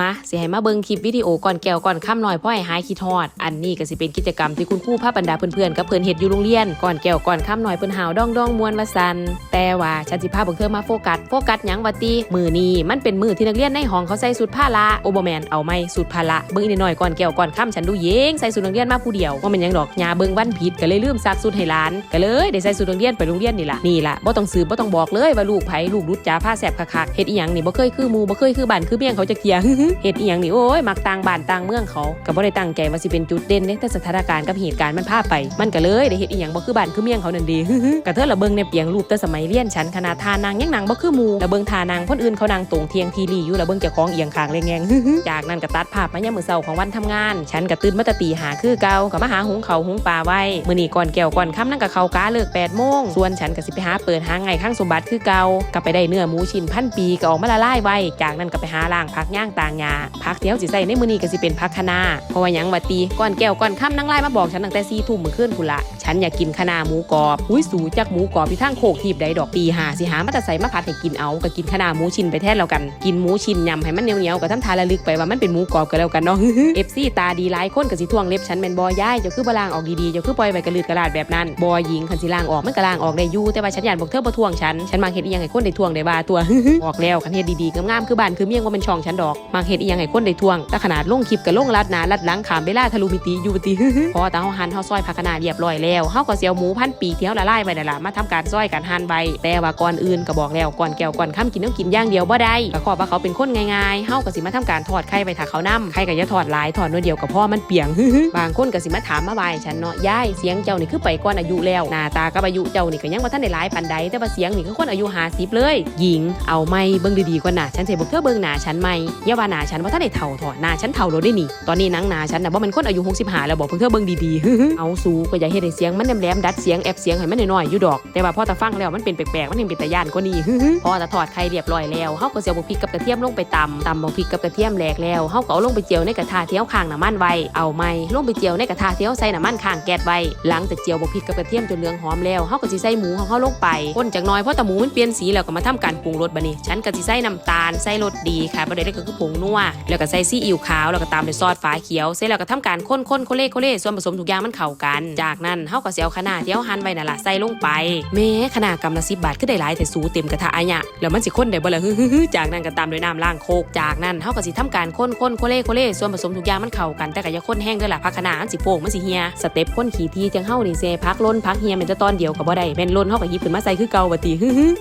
มาสิให้มาเบิ่งคลิปวิดีโอก่อนแก้วก่อนค่ำหน่อยพ่อให้หายคิดฮอด อันนี้ก็สิเป็นกิจกรรมที่คุณครูพาบรรดาเพื่อนๆกับเพื่อนเฮ็ดอยู่โรงเรียนก่อนแก้วก่อนค่ำหน่อยเพิ่อนหาวดองดองมวนว่าซันแต่ว่าฉันสิพาพวกเธอมาโฟกัสโฟกัสหยังว่าติมือนี้มันเป็นมือที่นักเรียนในห้องเขาใส่สุดผ้าละโอเบแมนเอาไม่สุดผ้าละเบิ่งอีกหน่อยก่อนแก้วก่อนค่ำฉันดูเย้งใส่สุดนักเรียนมาผู้เดียวว่ามันยังดอกยาเบิ่งวันผิดก็เลยลืมซักสุดให้หลานก็เลยได้ใส่สุดนักเรียนไปโรงเรียนนี่ล่ะนี่ล่ะบ่ต้องสืบบ่ต้องบอกเลยว่าลูกไผลูกรุดจ้าผ้าแสบคักๆเฮ็ดอีหยังนี่บ่เคยคือหมู่บ่เคยคือบ้านคือเมียงเขาจักเที่ยเฮ็ดอีหยังนี่โอ้ยมักต่างบ้านต่างเมืองเขาก็บ่ได้ตั้งใจว่าสิเป็นจุดเด่นเด้แต่สถานการณ์กับเหตุการณ์มันพาไป มันก็เลยได้เฮ็ดอีหยังบ่คือบ้านคือเมียงเขานั่นดีกะเธอละเบิงในเปียงรูปแต่สมัยเรียนฉันขนาดทานางยังนางบ่คือหมู่ละเบิงทานางคนอื่นเขานางตรงเทียงทีรีอยู่ละเบิงเจ้าของเอียงคางแรงๆจากนั้นก็ตัดภาพมายามมื้อเช้าของวันทำงาน ฉันก็ตื่นมาแต่ตีหาคือเก่าก็มาหาหุงเขาหุงปลาไว้มื้อนี้ก่อนแก้วก่อนค่ำนั่นก็เข้ากาเลิก8โมงส่วนฉันก็สิไปหาเปิดหาไงข้างสมบัติคือเก่าก็ไปได้เนื้อหมูชิ้นพันปีก็ออกมาละลายไว้จากนั้นก็ไปหาล่างผักย่างต่างางยาพักเที่ยวสิใส่ในมือนี้ก็สิเป็นพักคะน้าเพราะว่ายังว่าตีก้อนแก้วก้อนค่ำนั่งไล่มาบอกฉันตั้งแต่4ทุ่มมื้อคืนพุ่นละฉันอยากกินคะน้าหมูกรอบอุ้ยสูจักหมูกรอบที่ทางโคกทีบใดดอกปีหาสิหามาแต่ใส่มาผัดให้กินเอาก็กินคะน้าหมูชิ้นไปแทนแล้วกัน กินหมูชิ้นยำให้มันเหนียวๆก็ทำทาระลึกไปว่ามันเป็นหมูกรอบก็แล้วกันเนาะเอฟซีตาดีหลายคนก็สิทวงเล็บฉันเป็นบอย่ายจ้าคือบลางออกดีๆจ้าคือปล่อยไปกระลืดกระลาดแบบนั้นบอหญิงคันสิลางออกมันกระลางออกได้ยู่แต่ว่าฉันอยากบอกเธอบ่ทวงฉันฉันมาเฮ็ดอีหยังให้คนได้ทวงได้บาตัวบอกแล้วคันเฮ็ดดีๆงามๆคือบ้านคือเมียงว่ามันช่องฉันดอกมาเฮ็ดอีหยังให้คนได้ทวงแต่ขนาดลงคลิปกับลงลัดนาลัดหลังขามเวลาทะลุมิติอยู่บ่ติพอตาเฮาหันเฮาซอยผักนาเรียบร้อยแล้วเฮาก็สิเอาหมูพันปีเที่เฮาละลายไว้นั่นล่ะมาทำการซอยกันหั่นใบแต่ว่าก่อนอื่นก็บอกแล้วก่อนแก้วก่อนค่ำกินต้องกินอย่างเดียวบ่ได้ก็ขอว่าเขาเป็นคนง่ายๆเฮาก็สิมาทำการทอดไข่ไว้ถ้าเขานํไข่ก็อย่าทอดหลายทอดน้อยเดียวก็พอมันเปียงบางคนก็สิมาถามมาบายฉันเนาะยายเสียงเจ้านี่คือไปก่อนอายุแล้วหน้าตากับอายุเจ้านี่ก็ยังบ่ทันได้หลายปานใดแต่ว่าเสียงนี่คือคนอายุ50เลย หญิงเอาไม่เบิ่งดีๆกว่าหน้าฉันสิบอกเธอเบิ่งหน้าฉันไหมอย่าว่าหน้าฉันว่าทันได้เฒ่าถอดหน้าฉันเฒ่าแล้วได้นี่ตอนนี้หนังหน้าฉันน่ะบ่มันคนอายุ65แล้วบอกเพิ่นเธอเบิ่งดีๆเอาสูก็อย่าเฮ็ดให้เสียงมันแหลมๆดัดเสียงแอบเสียงให้มันน้อยๆอยู่ดอก แต่ว่าพอตาฟังแล้วมันเป็นแปลกๆมันยังเป็นตาย่านกว่านี้พอตาทอดไข่เรียบร้อยแล้วเฮาก็เสิเอาบักพริกกับกระเทียมลงไปตำตำบักพริกกับกระเทียมแหลกแล้วเฮาก็เอาลงไปเจียวในกระทะเที่เฮาข้างน้ำมันไว้เอาไม้ลงไปเจียวในกระทะเที่เฮาใส่น้ำมันข้างแก๊สไว้หลังจากเจียวบักพริกกับกระเทียมจนเหลืองหอมแล้วเฮาก็สิใส่หมูของเฮาลงไปคนจากน้อยเพราะต่หมูมันเปลี่ยนสีแล้วก็มาทำการปรุงรสบัดนี้ฉันก็สิใส่น้ำตาลใส่รสดีค่ะบ่ได้ก็คือผงนัวแล้วก็ใส่ซีอิ๊วขาวแล้วก็ตามด้วยซอสฟ้าเขียวเสร็จแล้วก็ทำการคนๆโคเล่โคเล่ส่วนผสมทุกอย่างมันเข้ากัน จากนั้นเฮาก็สิเอาคะน้าที่เฮาหั่นไว้นั่นล่ะใส่ลงไปแม้คะน้ากำละ10บบาทคือได้หลายแต่สูเต็มกระทะอะเนี่ยแล้วมันสิข้นได้บ่ล่ะฮึๆจากนั้นก็ตามด้วยน้ำล้างโคกจากนั้นเฮาก็สิทำการคนๆโคเล่โคเล่ส่วนผสมทุกอย่างมันเข้ากันแต่ก็อย่าข้นแห้งเด้อล่ะผักคะน้ามันสิโป่งมันสิเหียสเต็ปข้นขี้ทีจังเฮานี่เซพักล้นพักเหียแม่นแต่ตอนเดียวก็บ่ได้แม่นล้นเฮาก็หยิบขึ้นมาใส่คือเก่าบัดนี้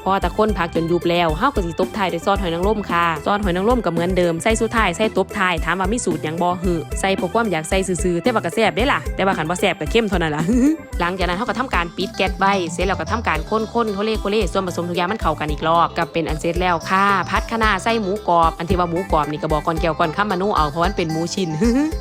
พอตะข้นพักจนยุบแล้วเฮาก็สิตบท้ายด้วยซอสหอยนางรมค่ะซอสหอยนางรมก็เหมือนเดิมใส่สุดท้ายใส่ตบท้ายถามว่ามีสูตรหยังบ่หือใส่เพราะความอยากใส่ซื่อๆแต่ว่าก็แซ่บเด้ล่ะแต่ว่าคันบ่แซ่บก็เข้มเท่านั้นล่ะหลังจากนั้นเฮาก็ทำการปิดแก๊สไว้เสร็จแล้วก็ทำการค้นๆโคเล่โคเล่ส่วนผสมทุกอย่างมันเข้ากันอีกรอบก็เป็นอันเสร็จแล้วค่ะ พัดคะน้าใส่หมูกรอบ อันที่ว่าหมูกรอบนี่ก็บอกก่อนแก้วก่อนข้ามมานูเอาเพราะมันเป็นหมูชิ้น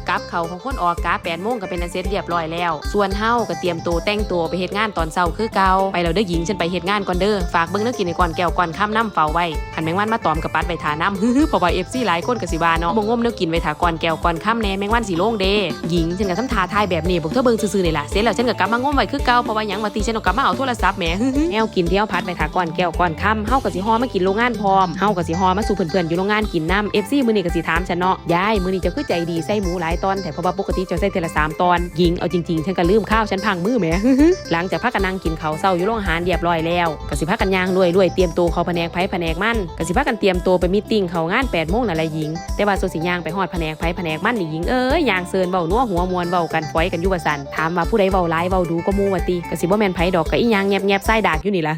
กับเขาของคนออกกา8โมงก็เป็นอันเสร็จเรียบร้อยแล้ว ส่วนเฮาก็เตรียมตัวแต่งตัวไปเฮ็ดงานตอนเช้าคือเก่าไปแล้วเด้อหญิงฉันไปเฮ็ดงานก่อนเด้อฝากเบิ่งเนื้อกินในก่อนแก้วก่อนข้ามน้ำเฝ้าไว้คันแมงวันมาตอมกับปัดไว้ทาน้ำเพราะว่า FC หลายคนก็สิวาเนาะบ่งมเนื้อกินไว้ทาก่อนแก้วก่อนข้ามแน่แมงวันสิโล่งเด้หญิงฉันก็ทำทาทายแบบนี้บอกเธอเบิ่งซื่อๆนี่ล่ะเสร็จแล้วฉันก็กลับมางมไว้คือเก่าเพราะว่าหยังว่าตีฉันเอากลับมาเอาโทรศัพท์แหมแนวกินที่เฮาพัดไว้ทาก่อนแก้วก่อนค่ำเฮาก็สิฮอมากินโรงงานพร้อมเฮาก็สิฮอมาสู่เพื่อนๆอยู่โรงงานกินน้ำ FC มื้อนี้ก็สิถามฉันเนาะยายมื้อนี้จะคือใจดีใส่หมูหลายตอนแต่เพราะว่าปกติจะใส่เทละสามตอนหญิงเอาจริงๆฉันก็ลืมข้าวฉันพังมือแหมหลังจากพักกันนั่งกินข้าวเช้าอยู่โรงอาหารเรียบร้อยแล้วก็สิพักกันย่างรวยๆเตรียมตัวเข้าแผนกไผ่แผนกมันก็สิพักกันเตรียมตัวไปมีติ้งเข้างาน8โมงนั่นแหละหญิง แต่ว่าโซสิย่างไปฮอดแผนกไผ่แผนกมันนี่หญิงเอ้ยย่างเซินเว้านัวหัวมวนเว้ากันฝอยกันอยู่ว่าซั่นถามว่าผู้ใดเว้าหลายเว้าดูก็มูว่าติก็สิบ่แม่นไผดอกก็อีหยังแงบๆใส่ดากอยู่นี่ล่ะ